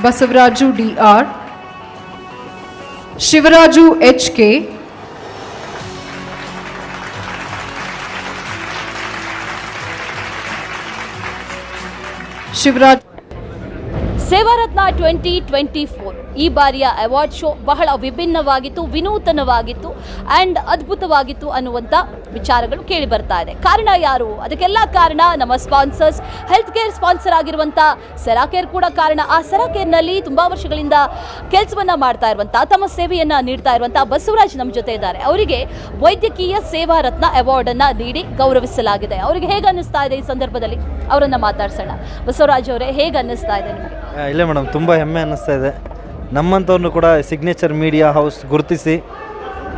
Basavaraju D R Shivaraju H K Shivaraj Sevaratna twenty twenty four ಈ ಬಾರಿಯ award show ಬಹಳ ವಿಭಿನ್ನವಾಗಿತ್ತು, ವಿನೂತನವಾಗಿತ್ತು and ಅದ್ಭುತವಾಗಿತ್ತು ಅನ್ನುವಂಥ ವಿಚಾರಗಳು ಕೇಳಿ ಬರ್ತಾ ಇದೆ. ಕಾರಣ ಯಾರು? ಅದಕ್ಕೆಲ್ಲ ಕಾರಣ ನಮ್ಮ ಸ್ಪಾನ್ಸರ್ಸ್ ಹೆಲ್ತ್ ಕೇರ್ ಸ್ಪಾನ್ಸರ್ ಆಗಿರುವಂಥ ಸೆರಾಕೇರ್ ಕೂಡ ಕಾರಣ. ಆ ಸೆರಾಕೇರ್ನಲ್ಲಿ ತುಂಬ ವರ್ಷಗಳಿಂದ ಕೆಲಸವನ್ನು ಮಾಡ್ತಾ ಇರುವಂಥ ತಮ್ಮ ಸೇವೆಯನ್ನು ನೀಡ್ತಾ ಇರುವಂಥ ಬಸವರಾಜ್ ನಮ್ಮ ಜೊತೆ ಇದ್ದಾರೆ. ಅವರಿಗೆ ವೈದ್ಯಕೀಯ ಸೇವಾ ರತ್ನ ಅವಾರ್ಡನ್ನು ನೀಡಿ ಗೌರವಿಸಲಾಗಿದೆ. ಅವರಿಗೆ ಹೇಗೆ ಅನ್ನಿಸ್ತಾ ಇದೆ ಈ ಸಂದರ್ಭದಲ್ಲಿ? ಅವರನ್ನು ಮಾತಾಡ್ಸೋಣ. ಬಸವರಾಜ್ ಅವರೇ, ಹೇಗೆ ಅನ್ನಿಸ್ತಾ ಇದೆ ನಿಮಗೆ? ಇಲ್ಲ ಮೇಡಮ್, ತುಂಬ ಹೆಮ್ಮೆ ಅನ್ನಿಸ್ತಾ ಇದೆ. ನಮ್ಮಂಥವ್ರನ್ನು ಕೂಡ ಸಿಗ್ನೇಚರ್ ಮೀಡಿಯಾ ಹೌಸ್ ಗುರುತಿಸಿ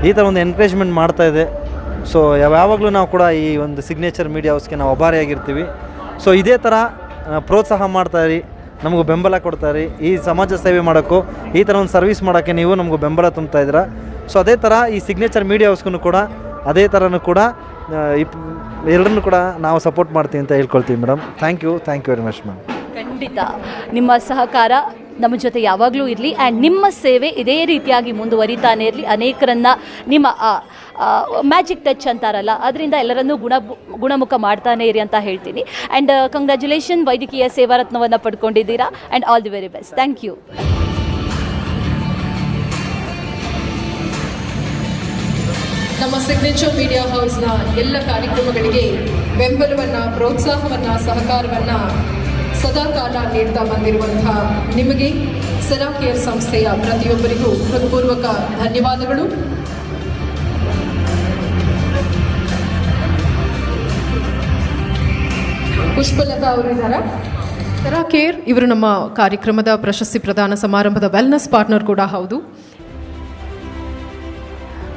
ಈ ಥರ ಒಂದು ಎನ್ಕರೇಜ್ಮೆಂಟ್ ಮಾಡ್ತಾ ಇದೆ. ಸೊ ಯಾವಾಗಲೂ ನಾವು ಕೂಡ ಈ ಒಂದು ಸಿಗ್ನೇಚರ್ ಮೀಡಿಯಾ ಹೌಸ್ಗೆ ನಾವು ಅಭಾರಿಯಾಗಿರ್ತೀವಿ. ಸೊ ಇದೇ ಥರ ಪ್ರೋತ್ಸಾಹ ಮಾಡ್ತಾ ಇರಿ, ನಮಗೂ ಬೆಂಬಲ ಕೊಡ್ತಾಯಿರಿ ಈ ಸಮಾಜ ಸೇವೆ ಮಾಡೋಕ್ಕೂ, ಈ ಥರ ಒಂದು ಸರ್ವಿಸ್ ಮಾಡೋಕ್ಕೆ ನೀವು ನಮಗೂ ಬೆಂಬಲ ತುಂಬ್ತಾ ಇದ್ದೀರಾ. ಸೊ ಅದೇ ಥರ ಈ ಸಿಗ್ನೇಚರ್ ಮೀಡಿಯಾ ಹೌಸ್ಗೂ ಕೂಡ, ಅದೇ ಥರನೂ ಕೂಡ ಇಪ್ ಎಲ್ಲರನ್ನೂ ಕೂಡ ನಾವು ಸಪೋರ್ಟ್ ಮಾಡ್ತೀವಿ ಅಂತ ಹೇಳ್ಕೊಳ್ತೀವಿ madam thank you thank you very much ma'am ಖಂಡಿತ. ನಿಮ್ಮ ಸಹಕಾರ ನಮ್ಮ ಜೊತೆ ಯಾವಾಗಲೂ ಇರಲಿ. ಆ್ಯಂಡ್ ನಿಮ್ಮ ಸೇವೆ ಇದೇ ರೀತಿಯಾಗಿ ಮುಂದುವರಿತಾನೆ ಇರಲಿ. ಅನೇಕರನ್ನು ನಿಮ್ಮ ಮ್ಯಾಜಿಕ್ ಟಚ್ ಅಂತಾರಲ್ಲ, ಅದರಿಂದ ಎಲ್ಲರನ್ನೂ ಗುಣ, ಗುಣಮುಖ ಮಾಡ್ತಾನೆ ಇರಿ ಅಂತ ಹೇಳ್ತೀನಿ. ಆ್ಯಂಡ್ ಕಂಗ್ರ್ಯಾಚುಲೇಷನ್ ವೈದ್ಯಕೀಯ ಸೇವಾ ರತ್ನವನ್ನು ಪಡ್ಕೊಂಡಿದ್ದೀರಾ. And all the very best thank you ನಮ್ಮ ಸಿಗ್ನೇಚರ್ ಮೀಡಿಯಾ ಹೌಸ್ನ ಎಲ್ಲ ಕಾರ್ಯಕ್ರಮಗಳಿಗೆ ಬೆಂಬಲವನ್ನು, ಪ್ರೋತ್ಸಾಹವನ್ನು, ಸಹಕಾರವನ್ನ ಸದಾಕಾಲ ನೀಡ್ತಾ ಬಂದಿರುವಂತಹ ನಿಮಗೆ ಸೆರಾ ಕೇರ್ ಸಂಸ್ಥೆಯ ಪ್ರತಿಯೊಬ್ಬರಿಗೂ ಹೃತ್ಪೂರ್ವಕ ಧನ್ಯವಾದಗಳು. ಪುಷ್ಪಲತಾ ಅವರು ಸೆರಾ ಕೇರ್, ಇವರು ನಮ್ಮ ಕಾರ್ಯಕ್ರಮದ ಪ್ರಶಸ್ತಿ ಪ್ರದಾನ ಸಮಾರಂಭದ ವೆಲ್ನೆಸ್ ಪಾರ್ಟ್ನರ್ ಕೂಡ ಹೌದು.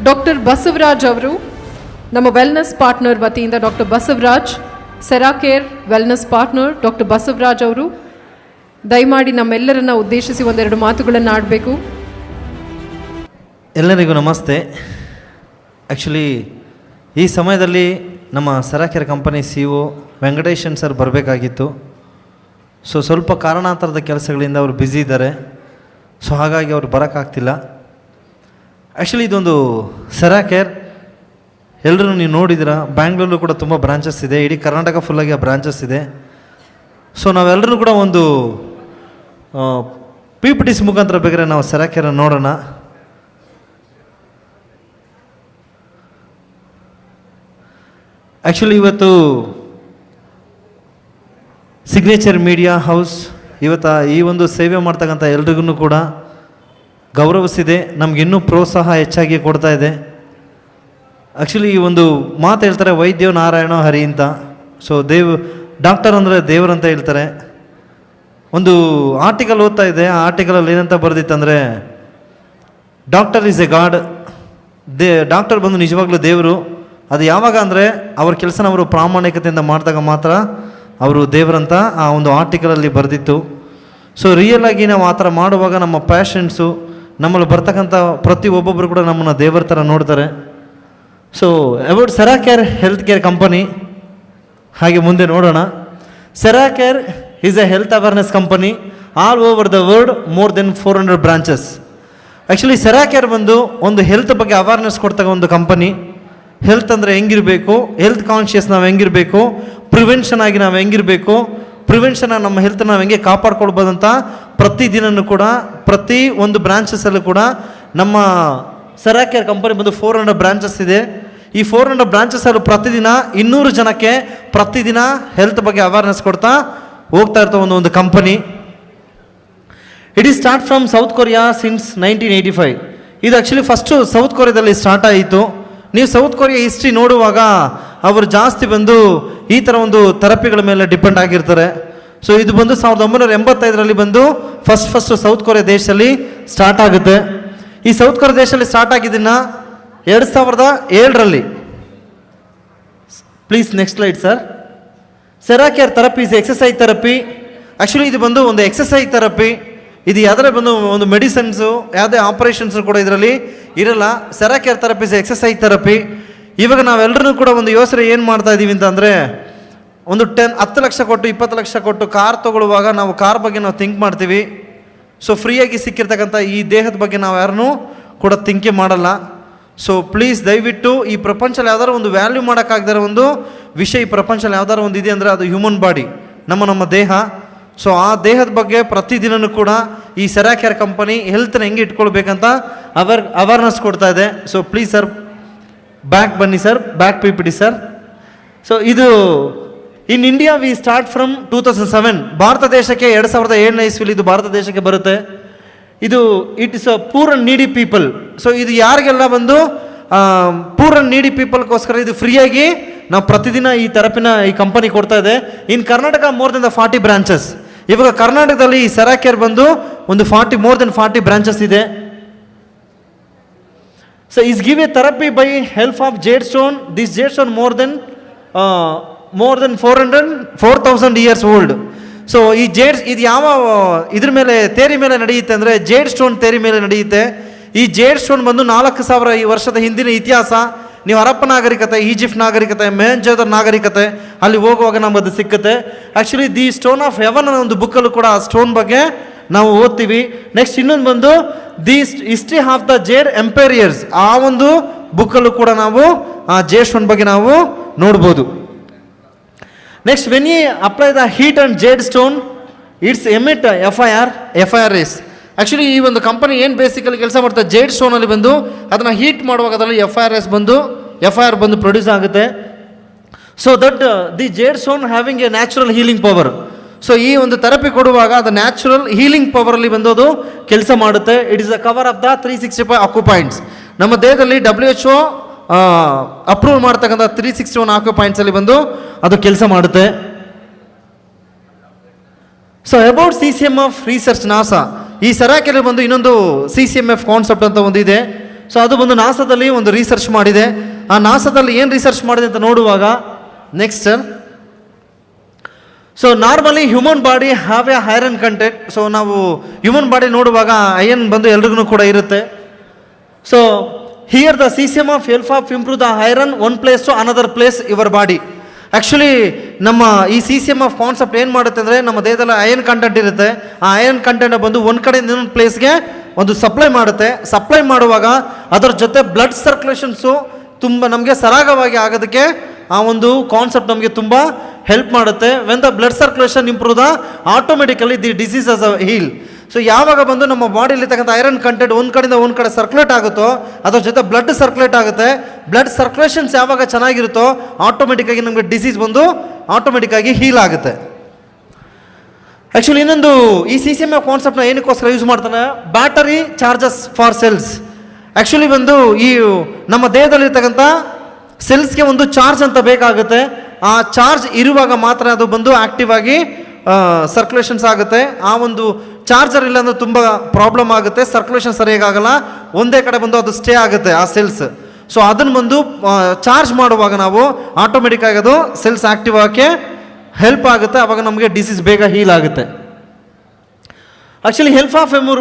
ಡಾಕ್ಟರ್ ಬಸವರಾಜ್ ಅವರು ನಮ್ಮ ವೆಲ್ನೆಸ್ ಪಾರ್ಟ್ನರ್ ವತಿಯಿಂದ doctor Basavaraj Seracare wellness partner doctor Basavaraj ಅವರು. ದಯಮಾಡಿ ನಮ್ಮೆಲ್ಲರನ್ನ ಉದ್ದೇಶಿಸಿ ಒಂದೆರಡು ಮಾತುಗಳನ್ನು ಆಡಬೇಕು. ಎಲ್ಲರಿಗೂ ನಮಸ್ತೆ. ಆ್ಯಕ್ಚುಲಿ ಈ ಸಮಯದಲ್ಲಿ ನಮ್ಮ Seracare company C O Venkatesan sir ಬರಬೇಕಾಗಿತ್ತು. ಸೊ ಸ್ವಲ್ಪ ಕಾರಣಾಂತರದ ಕೆಲಸಗಳಿಂದ ಅವರು ಬ್ಯುಸಿ ಇದ್ದಾರೆ. ಸೊ ಹಾಗಾಗಿ ಅವ್ರು ಬರೋಕ್ಕಾಗ್ತಿಲ್ಲ. ಆ್ಯಕ್ಚುಲಿ ಇದೊಂದು ಸೆರಾಕೇರ್ ಎಲ್ಲರೂ ನೀವು ನೋಡಿದ್ದೀರಾ ಬ್ಯಾಂಗ್ಳೂರಲ್ಲೂ ಕೂಡ ತುಂಬ ಬ್ರಾಂಚಸ್ ಇದೆ. ಇಡೀ ಕರ್ನಾಟಕ ಫುಲ್ಲಾಗಿ ಆ ಬ್ರಾಂಚಸ್ ಇದೆ. ಸೊ ನಾವೆಲ್ಲರೂ ಕೂಡ ಒಂದು ಪಿ ಪಿ ಟಿಸ್ ಮುಖಾಂತರ ಬೇಕಾದ್ರೆ ನಾವು ಸೆರಾಕೇರ ನೋಡೋಣ. ಆ್ಯಕ್ಚುಲಿ ಇವತ್ತು ಸಿಗ್ನೇಚರ್ ಮೀಡಿಯಾ ಹೌಸ್ ಇವತ್ತು ಈ ಒಂದು ಸೇವೆ ಮಾಡ್ತಕ್ಕಂಥ ಎಲ್ರಿಗೂ ಕೂಡ ಗೌರವಿಸಿದೆ. ನಮಗಿನ್ನೂ ಪ್ರೋತ್ಸಾಹ ಹೆಚ್ಚಾಗಿ ಕೊಡ್ತಾ ಇದೆ. ಆ್ಯಕ್ಚುಲಿ ಈ ಒಂದು ಮಾತು ಹೇಳ್ತಾರೆ, ವೈದ್ಯೋ ನಾರಾಯಣ ಹರಿ ಅಂತ. ಸೊ ದೇವ್ ಡಾಕ್ಟರ್ ಅಂದರೆ ದೇವರಂತ ಹೇಳ್ತಾರೆ. ಒಂದು ಆರ್ಟಿಕಲ್ ಓದ್ತಾ ಇದೆ, ಆ ಆರ್ಟಿಕಲಲ್ಲಿ ಏನಂತ ಬರೆದಿತ್ತಂದರೆ doctor is a god the doctor ಬಂದು ನಿಜವಾಗ್ಲೂ ದೇವರು. ಅದು ಯಾವಾಗ ಅಂದರೆ, ಅವ್ರ ಕೆಲಸನ ಅವರು ಪ್ರಾಮಾಣಿಕತೆಯಿಂದ ಮಾಡಿದಾಗ ಮಾತ್ರ ಅವರು ದೇವರಂತ ಆ ಒಂದು ಆರ್ಟಿಕಲಲ್ಲಿ ಬರೆದಿತ್ತು. ಸೊ ರಿಯಲಾಗಿ ನಾವು ಆ ಥರ ಮಾಡುವಾಗ ನಮ್ಮ ಪ್ಯಾಷನ್ಸು ನಮ್ಮಲ್ಲಿ ಬರ್ತಕ್ಕಂಥ ಪ್ರತಿ ಒಬ್ಬೊಬ್ಬರು ಕೂಡ ನಮ್ಮನ್ನು ದೇವರ ಥರ ನೋಡ್ತಾರೆ. So about Seracare health care company ಹಾಗೆ ಮುಂದೆ ನೋಡೋಣ. Seracare is a health awareness company all over the world more than four hundred branches actually Seracare ಬಂದು ಒಂದು ಹೆಲ್ತ್ ಬಗ್ಗೆ ಅವೇರ್ನೆಸ್ ಕೊಡ್ತಕ್ಕ ಒಂದು ಕಂಪನಿ ಹೆಲ್ತ್ ಅಂದರೆ ಹೆಂಗಿರಬೇಕು? ಹೆಲ್ತ್ ಕಾನ್ಷಿಯಸ್ ನಾವು ಹೆಂಗಿರಬೇಕು? ಪ್ರಿವೆನ್ಷನ್ ಆಗಿ ನಾವು ಹೆಂಗಿರಬೇಕು? ಪ್ರಿವೆನ್ಷನ್ ನಮ್ಮ ಹೆಲ್ತ್ ನಾವು ಹೆಂಗೆ ಕಾಪಾಡ್ಕೊಳ್ಬೋದಂತ ಪ್ರತಿದಿನನೂ ಕೂಡ, ಪ್ರತಿ ಒಂದು ಬ್ರಾಂಚಸ್ಸಲ್ಲೂ ಕೂಡ ನಮ್ಮ ಸೆರಾ ಕೇರ್ ಕಂಪನಿ ಬಂದು ಫೋರ್ ಹಂಡ್ರೆಡ್ ಬ್ರಾಂಚಸ್ ಇದೆ. ಈ ಫೋರ್ ಹಂಡ್ರೆಡ್ ಬ್ರಾಂಚಸಲ್ಲೂ ಪ್ರತಿದಿನ ಇನ್ನೂರು ಜನಕ್ಕೆ ಪ್ರತಿದಿನ ಹೆಲ್ತ್ ಬಗ್ಗೆ ಅವೇರ್ನೆಸ್ ಕೊಡ್ತಾ ಹೋಗ್ತಾ ಇರ್ತಾ ಒಂದು ಒಂದು company it is start from South Korea since nineteen eighty five ಇದು ಆ್ಯಕ್ಚುಲಿ ಫಸ್ಟು ಸೌತ್ ಕೊರಿಯಾದಲ್ಲಿ ಸ್ಟಾರ್ಟ್ ಆಯಿತು. ನೀವು ಸೌತ್ ಕೊರಿಯಾ ಹಿಸ್ಟ್ರಿ ನೋಡುವಾಗ ಅವರು ಜಾಸ್ತಿ ಬಂದು ಈ ಥರ ಒಂದು ಥೆರಪಿಗಳ ಮೇಲೆ ಡಿಪೆಂಡ್ ಆಗಿರ್ತಾರೆ. ಸೊ ಇದು ಬಂದು ಸಾವಿರದ ಒಂಬೈನೂರ ಎಂಬತ್ತೈದರಲ್ಲಿ ಬಂದು ಫಸ್ಟ್ ಫಸ್ಟ್ ಸೌತ್ ಕೊರಿಯಾ ದೇಶದಲ್ಲಿ ಸ್ಟಾರ್ಟ್ ಆಗುತ್ತೆ. ಈ ಸೌತ್ ಕೊರಿಯಾ ದೇಶದಲ್ಲಿ ಸ್ಟಾರ್ಟ್ ಆಗಿದ್ದನ್ನ ಎರಡು ಸಾವಿರದ ಏಳರಲ್ಲಿ. Please next slide sir Seracare therapy is exercise therapy actually ಇದು ಬಂದು ಒಂದು ಎಕ್ಸಸೈಸ್ ಥೆರಪಿ ಇದು ಯಾವುದೇ ಬಂದು ಒಂದು ಮೆಡಿಸನ್ಸು ಯಾವುದೇ ಆಪರೇಷನ್ಸು ಕೂಡ ಇದರಲ್ಲಿ ಇರಲ್ಲ. Seracare therapy is exercise therapy ಇವಾಗ ನಾವೆಲ್ಲರೂ ಕೂಡ ಒಂದು ಯೋಚನೆ ಏನು ಮಾಡ್ತಾ ಇದ್ದೀವಿ ಅಂತಂದರೆ ಒಂದು ಟೆನ್ ಹತ್ತು ಲಕ್ಷ ಕೊಟ್ಟು, ಇಪ್ಪತ್ತು ಲಕ್ಷ ಕೊಟ್ಟು ಕಾರ್ ತೊಗೊಳ್ಳುವಾಗ ನಾವು ಕಾರ್ ಬಗ್ಗೆ ನಾವು ಥಿಂಕ್ ಮಾಡ್ತೀವಿ. ಸೊ ಫ್ರೀಯಾಗಿ ಸಿಕ್ಕಿರ್ತಕ್ಕಂಥ ಈ ದೇಹದ ಬಗ್ಗೆ ನಾವು ಯಾರನ್ನೂ ಕೂಡ ತಿಂಕೆ ಮಾಡಲ್ಲ. ಸೊ ಪ್ಲೀಸ್ ದಯವಿಟ್ಟು ಈ ಪ್ರಪಂಚದಲ್ಲಿ ಯಾವ್ದಾರು ಒಂದು ವ್ಯಾಲ್ಯೂ ಮಾಡೋಕ್ಕಾಗದಿರೋ ಒಂದು ವಿಷಯ ಈ ಪ್ರಪಂಚದಲ್ಲಿ ಯಾವ್ದಾರು ಒಂದು ಇದೆ ಅಂದರೆ ಅದು ಹ್ಯೂಮನ್ ಬಾಡಿ ನಮ್ಮ ನಮ್ಮ ದೇಹ. ಸೊ ಆ ದೇಹದ ಬಗ್ಗೆ ಪ್ರತಿದಿನನೂ ಕೂಡ ಈ ಸೆರಾಕ್ಯಾರ್ ಕಂಪನಿ ಹೆಲ್ತ್ನ ಹೆಂಗೆ ಇಟ್ಕೊಳ್ಬೇಕಂತ ಅವರ್ ಅವೇರ್ನೆಸ್ ಕೊಡ್ತಾ ಇದೆ. ಸೊ ಪ್ಲೀಸ್ ಸರ್ ಬ್ಯಾಕ್ ಬನ್ನಿ sir back P P D sir so ಇದು in India we start from two thousand seven Bharat ದೇಶಕ್ಕೆ ಎರಡು ಸಾವಿರದ ಏಳನೇ ಇಸ್ವಿಲಿ ಇದು ಭಾರತ ದೇಶಕ್ಕೆ ಬರುತ್ತೆ. ಇದು it is a poor needy people so ಇದು ಯಾರಿಗೆಲ್ಲ ಬಂದು ಪೂರ್ ಅಂಡ್ ನೀಡಿ ಪೀಪಲ್ಗೋಸ್ಕರ ಇದು ಫ್ರೀಯಾಗಿ ನಾವು ಪ್ರತಿದಿನ ಈ ತರಪಿನ ಈ ಕಂಪನಿ ಕೊಡ್ತಾ ಇದೆ. In Karnataka more than the forty branches ಇವಾಗ ಕರ್ನಾಟಕದಲ್ಲಿ ಈ ಸರಾಕೇರ್ ಬಂದು ಒಂದು forty more than forty branches ಇದೆ. So is give a therapy by help of jade stone this jade stone more than more than four hundred four thousand years old so ಈ jade ಇದು ಯಾವ, ಇದ್ರ ಮೇಲೆ, ತೇರಿ ಮೇಲೆ ನಡೆಯುತ್ತೆ ಅಂದರೆ ಜೇಡ್ ಸ್ಟೋನ್ ತೇರಿ ಮೇಲೆ ನಡೆಯುತ್ತೆ. ಈ ಜೇಡ್ ಸ್ಟೋನ್ ಬಂದು ನಾಲ್ಕು ಸಾವಿರ ಈ ವರ್ಷದ ಹಿಂದಿನ ಇತಿಹಾಸ. ನೀವು ಹರಪ್ಪ ನಾಗರಿಕತೆ, ಈಜಿಪ್ಟ್ ನಾಗರಿಕತೆ ಮೆಹಂಜೋದರ್ ನಾಗರಿಕತೆ, ಅಲ್ಲಿ ಹೋಗುವಾಗ ನಮ್ಗೆ ಅದು ಸಿಕ್ಕುತ್ತೆ. Actually the stone of heaven ಅನ್ನೋ ಒಂದು ಬುಕ್ಕಲ್ಲೂ ಕೂಡ ಆ ಸ್ಟೋನ್ ಬಗ್ಗೆ ನಾವು ಓದ್ತೀವಿ. ನೆಕ್ಸ್ಟ್ ಇನ್ನೊಂದು ಬಂದು the history of the jade emperors ಆ ಒಂದು ಬುಕ್ಕಲ್ಲೂ ಕೂಡ ನಾವು, ಆ ಜೇಡ್ ಸ್ಟೋನ್ ಬಗ್ಗೆ ನಾವು ನೋಡ್ಬೋದು. Next when you apply the heat and jade stone it's emit F I R F I R S actually ಈ ಒಂದು ಕಂಪನಿ ಏನು ಬೇಸಿಕಲಿ ಕೆಲಸ ಮಾಡ್ತಾರೆ ಜೇಡ್ ಸ್ಟೋನಲ್ಲಿ ಬಂದು, ಅದನ್ನು ಹೀಟ್ ಮಾಡುವಾಗ ಅದರಲ್ಲಿ ಎಫ್ ಐ ಆರ್ ಎಸ್ ಬಂದು ಎಫ್ ಐ ಆರ್ ಬಂದು ಪ್ರೊಡ್ಯೂಸ್ ಆಗುತ್ತೆ. So that the jade stone having a natural healing power so ಈ ಒಂದು ಥೆರಪಿ ಕೊಡುವಾಗ ಅದು ನ್ಯಾಚುರಲ್ ಹೀಲಿಂಗ್ ಪವರಲ್ಲಿ ಬಂದು ಅದು ಕೆಲಸ ಮಾಡುತ್ತೆ. It is a cover of the three sixty five acupoints ನಮ್ಮ ದೇಹದಲ್ಲಿ ಡಬ್ಲ್ಯೂ ಎಚ್ ಒ ಅಪ್ರೂವ್ ಮಾಡ್ತಕ್ಕಂಥ ತ್ರೀ ಸಿಕ್ಸ್ಟಿ ಒನ್ ಆಕ್ಯುಪಾಯಿಂಟ್ಸಲ್ಲಿ ಬಂದು ಅದು ಕೆಲಸ ಮಾಡುತ್ತೆ. So about C C M F research NASA ಈ ಸರಾಕೆಯಲ್ಲಿ ಬಂದು ಇನ್ನೊಂದು C C M F concept ಅಂತ ಒಂದು ಇದೆ. ಸೊ ಅದು ಬಂದು ನಾಸಾದಲ್ಲಿ ಒಂದು ರಿಸರ್ಚ್ ಮಾಡಿದೆ. ಆ ನಾಸಾದಲ್ಲಿ ಏನು ರಿಸರ್ಚ್ ಮಾಡಿದೆ ಅಂತ ನೋಡುವಾಗ next sir so normally human body have a iron content so ನಾವು ಹ್ಯೂಮನ್ ಬಾಡಿ ನೋಡುವಾಗ ಐರನ್ ಬಂದು ಎಲ್ರಿಗೂ ಕೂಡ ಇರುತ್ತೆ. So here the C C M of help of improve the iron one place to another place your body actually ನಮ್ಮ ಈ C C M of concept ಏನು ಮಾಡುತ್ತೆ ಅಂದರೆ, ನಮ್ಮ ದೇಹದಲ್ಲಿ ಅಯನ್ ಕಂಟೆಂಟ್ ಇರುತ್ತೆ. ಆ ಅಯನ್ ಕಂಟೆಂಟ್ ಬಂದು ಒಂದು ಕಡೆಯಿಂದ ಇನ್ನೊಂದು ಪ್ಲೇಸ್ಗೆ ಒಂದು ಸಪ್ಲೈ ಮಾಡುತ್ತೆ. ಸಪ್ಲೈ ಮಾಡುವಾಗ ಅದರ ಜೊತೆ ಬ್ಲಡ್ ಸರ್ಕ್ಯುಲೇಷನ್ಸು ತುಂಬ ನಮಗೆ ಸರಾಗವಾಗಿ ಆಗೋದಕ್ಕೆ ಆ ಒಂದು ಕಾನ್ಸೆಪ್ಟ್ ನಮಗೆ ತುಂಬ ಹೆಲ್ಪ್ ಮಾಡುತ್ತೆ. When the blood circulation improve the automatically the disease as a heal so ಯಾವಾಗ ಬಂದು ನಮ್ಮ ತಕ್ಕಂಥ ಐರನ್ ಕಂಟೆಂಟ್ ಒಂದು ಕಡೆಯಿಂದ ಒಂದು ಕಡೆ ಸರ್ಕ್ಯುಲೇಟ್ ಆಗುತ್ತೋ, ಅದರ ಜೊತೆ ಬ್ಲಡ್ ಸರ್ಕ್ಯುಲೇಟ್ ಆಗುತ್ತೆ. ಬ್ಲಡ್ ಸರ್ಕ್ಯುಲೇಷನ್ಸ್ ಯಾವಾಗ ಚೆನ್ನಾಗಿರುತ್ತೋ ಆಟೋಮೆಟಿಕ್ಕಾಗಿ ನಮಗೆ ಡಿಸೀಸ್ ಬಂದು ಆಟೋಮೆಟಿಕ್ಕಾಗಿ ಹೀಲ್ ಆಗುತ್ತೆ. ಆ್ಯಕ್ಚುಲಿ ಇನ್ನೊಂದು ಈ ಸಿ ಸಿ ಎಂ ಎ ಕಾನ್ಸೆಪ್ಟ್ನ ಏನಕ್ಕೋಸ್ಕರ ಯೂಸ್ ಮಾಡ್ತಾನೆ? Battery charges for cells actually ಬಂದು ಈ ನಮ್ಮ ದೇಹದಲ್ಲಿರ್ತಕ್ಕಂಥ ಸೆಲ್ಸ್ಗೆ ಒಂದು ಚಾರ್ಜ್ ಅಂತ ಬೇಕಾಗುತ್ತೆ. ಆ ಚಾರ್ಜ್ ಇರುವಾಗ ಮಾತ್ರ ಅದು ಬಂದು ಆ್ಯಕ್ಟಿವ್ ಆಗಿ ಸರ್ಕ್ಯುಲೇಷನ್ಸ್ ಆಗುತ್ತೆ. ಆ ಒಂದು ಚಾರ್ಜರ್ ಇಲ್ಲ ಅಂದ್ರೆ ತುಂಬ ಪ್ರಾಬ್ಲಮ್ ಆಗುತ್ತೆ. ಸರ್ಕ್ಯುಲೇಷನ್ ಸರಿಯಾಗಲ್ಲ ಒಂದೇ ಕಡೆ ಬಂದು ಅದು ಸ್ಟೇ ಆಗುತ್ತೆ ಆ ಸೆಲ್ಸ್ ಸೊ ಅದನ್ನು ಬಂದು ಚಾರ್ಜ್ ಮಾಡುವಾಗ ನಾವು ಆಟೋಮೆಟಿಕ್ ಅದು ಸೆಲ್ಸ್ ಆಕ್ಟಿವ್ ಆಗೋಕ್ಕೆ ಹೆಲ್ಪ್ ಆಗುತ್ತೆ. ಆವಾಗ ನಮಗೆ ಡಿಸೀಸ್ ಬೇಗ ಹೀಲ್ ಆಗುತ್ತೆ. ಆ್ಯಕ್ಚುಲಿ ಹೆಲ್ಪ್ ಆಫ್ ಎಮೂರ್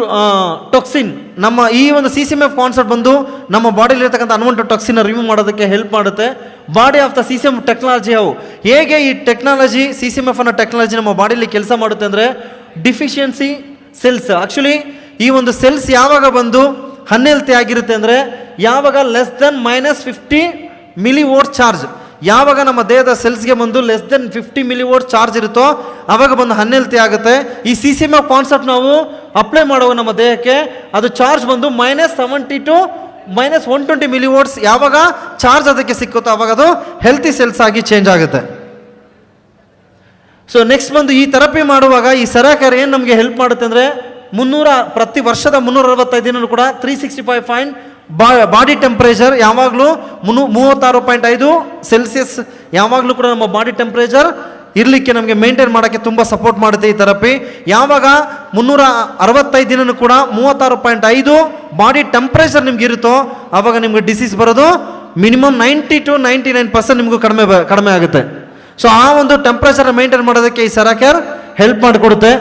ಟೊಕ್ಸಿನ್ ನಮ್ಮ ಈ ಒಂದು C C M F concept ಬಂದು ನಮ್ಮ ಬಾಡಿಲಿ ಇರತಕ್ಕಂಥ ಅನ್ವಂಟ ಟೊಕ್ಸಿನ ರಿಮೂವ್ ಮಾಡೋದಕ್ಕೆ ಹೆಲ್ಪ್ ಮಾಡುತ್ತೆ. Body of the C C M technology ಅವು. ಹೇಗೆ ಈ technology C C M F ಅನ್ನೋ ಟೆಕ್ನಾಲಜಿ ನಮ್ಮ ಬಾಡಿಲಿ ಕೆಲಸ ಮಾಡುತ್ತೆ ಅಂದರೆ ಡಿಫಿಷಿಯನ್ಸಿ ಸೆಲ್ಸ್ ಆ್ಯಕ್ಚುಲಿ ಈ ಒಂದು ಸೆಲ್ಸ್ ಯಾವಾಗ ಬಂದು ಅನ್ಹೆಲ್ತಿ ಆಗಿರುತ್ತೆ ಅಂದರೆ ಯಾವಾಗ less than minus fifty millivolt charge ಯಾವಾಗ ನಮ್ಮ ದೇಹದ ಸೆಲ್ಸ್ಗೆ ಬಂದು less than fifty millivolt charge ಇರುತ್ತೋ ಆವಾಗ ಬಂದು ಅನ್ಹೆಲ್ತಿ ಆಗುತ್ತೆ. ಈ C C M F concept ನಾವು ಅಪ್ಲೈ ಮಾಡುವ ನಮ್ಮ ದೇಹಕ್ಕೆ ಅದು ಚಾರ್ಜ್ ಬಂದು minus seventy to minus one twenty millivolts ಯಾವಾಗ ಚಾರ್ಜ್ ಅದಕ್ಕೆ ಸಿಕ್ಕುತ್ತೋ ಆವಾಗ ಅದು ಹೆಲ್ತಿ ಸೆಲ್ಸ್ ಆಗಿ ಚೇಂಜ್ ಆಗುತ್ತೆ. ಸೊ ನೆಕ್ಸ್ಟ್ ಬಂದು ಈ ಥೆರಪಿ ಮಾಡುವಾಗ ಈ ಸರಕಾರ ಏನು ನಮಗೆ ಹೆಲ್ಪ್ ಮಾಡುತ್ತೆ ಅಂದರೆ ಮುನ್ನೂರ ಪ್ರತಿ ವರ್ಷದ ಮುನ್ನೂರ ಅರವತ್ತೈದು ದಿನ ಕೂಡ ತ್ರೀ ಸಿಕ್ಸ್ಟಿ ಫೈವ್ ಪಾಯಿಂಟ್ ಬಾ ಬಾಡಿ ಟೆಂಪ್ರೇಚರ್ ಯಾವಾಗಲೂ ಮುನ್ನೂ, ಮೂವತ್ತಾರು ಪಾಯಿಂಟ್ ಐದು ಸೆಲ್ಸಿಯಸ್ ಯಾವಾಗಲೂ ಕೂಡ ನಮ್ಮ ಬಾಡಿ ಟೆಂಪ್ರೇಚರ್ ಇರಲಿಕ್ಕೆ ನಮಗೆ ಮೇಂಟೈನ್ ಮಾಡೋಕ್ಕೆ ತುಂಬ ಸಪೋರ್ಟ್ ಮಾಡುತ್ತೆ ಈ ಥೆರಪಿ ಯಾವಾಗ ಮುನ್ನೂರ ಅರವತ್ತೈದು ದಿನ ಕೂಡ ಮೂವತ್ತಾರು ಪಾಯಿಂಟ್ ಐದು ಬಾಡಿ ಟೆಂಪ್ರೇಚರ್ ನಿಮ್ಗೆ ಇರುತ್ತೋ ಆವಾಗ ನಿಮ್ಗೆ ಡಿಸೀಸ್ ಬರೋದು minimum ninety to ninety nine percent ನಿಮಗೂ ಕಡಿಮೆ ಕಡಿಮೆ ಆಗುತ್ತೆ. ಸೊ ಆ ಒಂದು ಟೆಂಪ್ರೇಚರ್ ಮೇಂಟೈನ್ ಮಾಡೋದಕ್ಕೆ ಈ ಸರಕೇರ್ ಹೆಲ್ಪ್ ಮಾಡಿಕೊಡುತ್ತೆ.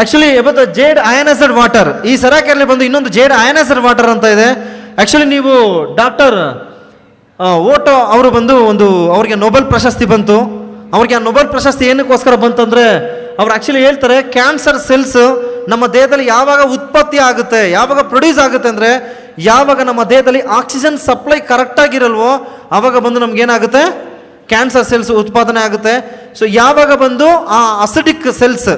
ಆ್ಯಕ್ಚುಲಿ ಇವತ್ತು ಜೇಡ್ ಅಯನೈಸಡ್ ವಾಟರ್ ಈ ಸರಾಕಲ್ಲಿ ಬಂದು ಇನ್ನೊಂದು ಜೇಡ್ ಅಯನೈಸಡ್ ವಾಟರ್ ಅಂತ ಇದೆ. ಆ್ಯಕ್ಚುಲಿ ನೀವು ಡಾಕ್ಟರ್ ಓಟೋ ಅವರು ಬಂದು ಒಂದು ಅವ್ರಿಗೆ ನೊಬೆಲ್ ಪ್ರಶಸ್ತಿ ಬಂತು. ಅವ್ರಿಗೆ ಆ ನೊಬೆಲ್ ಪ್ರಶಸ್ತಿ ಏನಕ್ಕೋಸ್ಕರ ಬಂತಂದರೆ, ಅವ್ರು ಆ್ಯಕ್ಚುಲಿ ಹೇಳ್ತಾರೆ ಕ್ಯಾನ್ಸರ್ ಸೆಲ್ಸ್ ನಮ್ಮ ದೇಹದಲ್ಲಿ ಯಾವಾಗ ಉತ್ಪತ್ತಿ ಆಗುತ್ತೆ, ಯಾವಾಗ ಪ್ರೊಡ್ಯೂಸ್ ಆಗುತ್ತೆ ಅಂದರೆ, ಯಾವಾಗ ನಮ್ಮ ದೇಹದಲ್ಲಿ ಆಕ್ಸಿಜನ್ ಸಪ್ಲೈ ಕರೆಕ್ಟಾಗಿರಲ್ವೋ ಆವಾಗ ಬಂದು ನಮ್ಗೇನಾಗುತ್ತೆ ಕ್ಯಾನ್ಸರ್ ಸೆಲ್ಸ್ ಉತ್ಪಾದನೆ ಆಗುತ್ತೆ. ಸೊ ಯಾವಾಗ ಬಂದು ಆ ಅಸಿಡಿಕ್ ಸೆಲ್ಸ್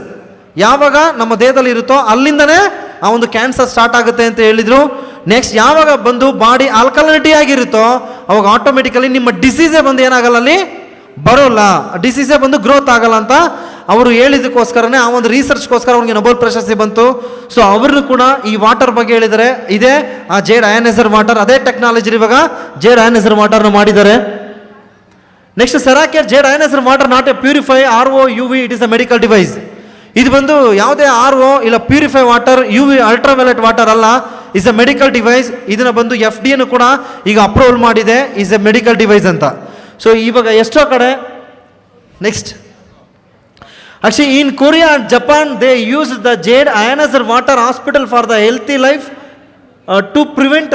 ಯಾವಾಗ ನಮ್ಮ ದೇಹದಲ್ಲಿ ಇರುತ್ತೋ ಅಲ್ಲಿಂದನೇ ಆ ಒಂದು ಕ್ಯಾನ್ಸರ್ ಸ್ಟಾರ್ಟ್ ಆಗುತ್ತೆ ಅಂತ ಹೇಳಿದ್ರು. ನೆಕ್ಸ್ಟ್ ಯಾವಾಗ ಬಂದು ಬಾಡಿ ಆಲ್ಕಲಿನಿಟಿ ಆಗಿರುತ್ತೋ, ಅವಾಗ ಆಟೋಮೆಟಿಕಲಿ ನಿಮ್ಮ ಡಿಸೀಸೇ ಬಂದು ಏನಾಗಲ್ಲ ಅಲ್ಲಿ? ಬರೋಲ್ಲ. ಡಿಸೀಸೇ ಬಂದು ಗ್ರೋತ್ ಆಗಲ್ಲ ಅಂತ ಅವರು ಹೇಳಿದಕ್ಕೋಸ್ಕರನೇ ಆ ಒಂದು ರಿಸರ್ಚ್ಗೋಸ್ಕರ ಅವ್ರಿಗೆ ನೊಬೆಲ್ ಪ್ರಶಸ್ತಿ ಬಂತು. ಸೊ ಅವ್ರನ್ನು ಕೂಡ ಈ ವಾಟರ್ ಬಗ್ಗೆ ಹೇಳಿದರೆ, ಇದೇ, ಆ ಜೇಡ್ ಅಯನೈಸರ್ ವಾಟರ್ ಅದೇ ಟೆಕ್ನಾಲಜಿ ಇವಾಗ ಜೇಡ್ ಅಯನೈಸರ್ ವಾಟರ್ನ ಮಾಡಿದ್ದಾರೆ. Next Seracare jade ionizer water not a purify R O U V it is a medical device ಇದು ಬಂದು ಯಾವುದೇ ಆರ್ ಒ ಇಲ್ಲ purify water U V ultraviolet water ಅಲ್ಲ ಇಸ್ ಎ ಮೆಡಿಕಲ್ ಡಿವೈಸ್ ಇದನ್ನು ಬಂದು ಎಫ್ ಡಿ ಕೂಡ ಈಗ approval ಮಾಡಿದೆ ಇಸ್ ಎ ಮೆಡಿಕಲ್ ಡಿವೈಸ್ ಅಂತ. ಸೊ ಇವಾಗ ಎಷ್ಟೋ ಕಡೆ next ಆಕ್ಚಿ in Korea and Japan they use the jade ioniser water hospital for the healthy life to prevent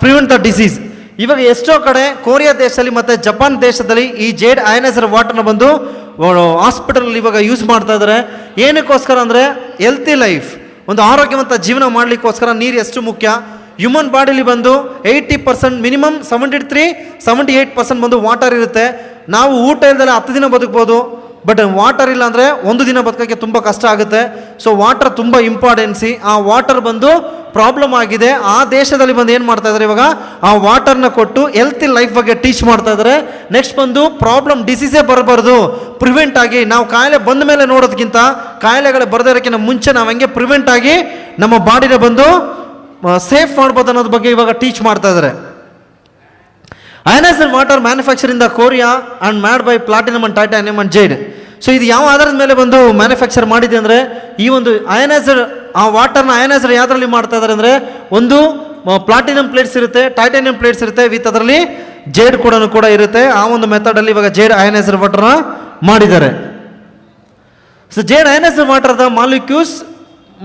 prevent the disease. ಇವಾಗ ಎಷ್ಟೋ ಕಡೆ ಕೊರಿಯಾ ದೇಶದಲ್ಲಿ ಮತ್ತು ಜಪಾನ್ ದೇಶದಲ್ಲಿ ಈ ಜೇಡ್ ಅಯನೈಸರ್ ವಾಟರ್ನ ಬಂದು ಹಾಸ್ಪಿಟಲ್ ಇವಾಗ ಯೂಸ್ ಮಾಡ್ತಾ ಇದ್ದಾರೆ ಏನಕ್ಕೋಸ್ಕರ ಅಂದರೆ ಹೆಲ್ತಿ ಲೈಫ್ ಒಂದು ಆರೋಗ್ಯವಂತ ಜೀವನ ಮಾಡಲಿಕ್ಕೋಸ್ಕರ ನೀರು ಎಷ್ಟು ಮುಖ್ಯ? ಹ್ಯೂಮನ್ ಬಾಡಿಲಿ ಬಂದು eighty percent minimum seventy three seventy eight percent ಬಂದು ವಾಟರ್ ಇರುತ್ತೆ. ನಾವು ಊಟ ಇಲ್ದಲೆ ಹತ್ತು ದಿನ ಬದುಕ್ಬೋದು. ಬಟ್ ವಾಟರ್ ಇಲ್ಲ ಅಂದರೆ ಒಂದು ದಿನ ಬದುಕೋಕ್ಕೆ ತುಂಬ ಕಷ್ಟ ಆಗುತ್ತೆ. ಸೊ ವಾಟರ್ ತುಂಬ ಇಂಪಾರ್ಟೆನ್ಸಿ ಆ ವಾಟರ್ ಬಂದು ಪ್ರಾಬ್ಲಮ್ ಆಗಿದೆ. ಆ ದೇಶದಲ್ಲಿ ಬಂದು ಏನು ಮಾಡ್ತಾ ಇದ್ದಾರೆ ಇವಾಗ? ಆ ವಾಟರ್ನ ಕೊಟ್ಟು ಹೆಲ್ತ್ ಲೈಫ್ ಬಗ್ಗೆ ಟೀಚ್ ಮಾಡ್ತಾ ಇದ್ದಾರೆ ನೆಕ್ಸ್ಟ್ ಬಂದು ಪ್ರಾಬ್ಲಮ್ ಡಿಸೀಸೇ ಬರಬಾರ್ದು. ಪ್ರಿವೆಂಟ್ ಆಗಿ ನಾವು ಕಾಯಿಲೆ ಬಂದ ಮೇಲೆ ನೋಡೋದಕ್ಕಿಂತ ಕಾಯಿಲೆಗಳು ಬರದಿರೋಕ್ಕಿಂತ ಮುಂಚೆ ನಾವು ಹಂಗೆ ಪ್ರಿವೆಂಟ್ ಆಗಿ ನಮ್ಮ ಬಾಡಿನ ಬಂದು ಸೇಫ್ ಮಾಡ್ಬೋದು ಅನ್ನೋದ್ರ ಬಗ್ಗೆ ಇವಾಗ ಟೀಚ್ ಮಾಡ್ತಾ ಇದ್ದಾರೆ ionizer water manufacture in the Korea and made by platinum and titanium and jade so ಇದು ಯಾವ ಆಧಾರದ ಮೇಲೆ ಬಂದು ಮ್ಯಾನುಫ್ಯಾಕ್ಚರ್ ಮಾಡಿದೆ ಅಂದರೆ, ಈ ಒಂದು ಅಯನೈಸರ್ ಆ ವಾಟರ್ನ ಅಯನೈಸರ್ ಯಾವ್ದ್ರಲ್ಲಿ ಮಾಡ್ತಾ ಇದ್ದಾರೆ ಅಂದರೆ, ಒಂದು ಪ್ಲಾಟಿನಮ್ ಪ್ಲೇಟ್ಸ್ ಇರುತ್ತೆ ಟೈಟಾನಿಯಂ ಪ್ಲೇಟ್ಸ್ ಇರುತ್ತೆ ವಿತ್ ಅದರಲ್ಲಿ ಜೇಡ್ ಕೂಡ ಕೂಡ ಇರುತ್ತೆ. ಆ ಒಂದು ಮೆಥಡಲ್ಲಿ ಇವಾಗ ಜೇಡ್ ಅಯನೈಸರ್ ವಾಟರ್ನ ಮಾಡಿದ್ದಾರೆ. So jade ionizer water the molecules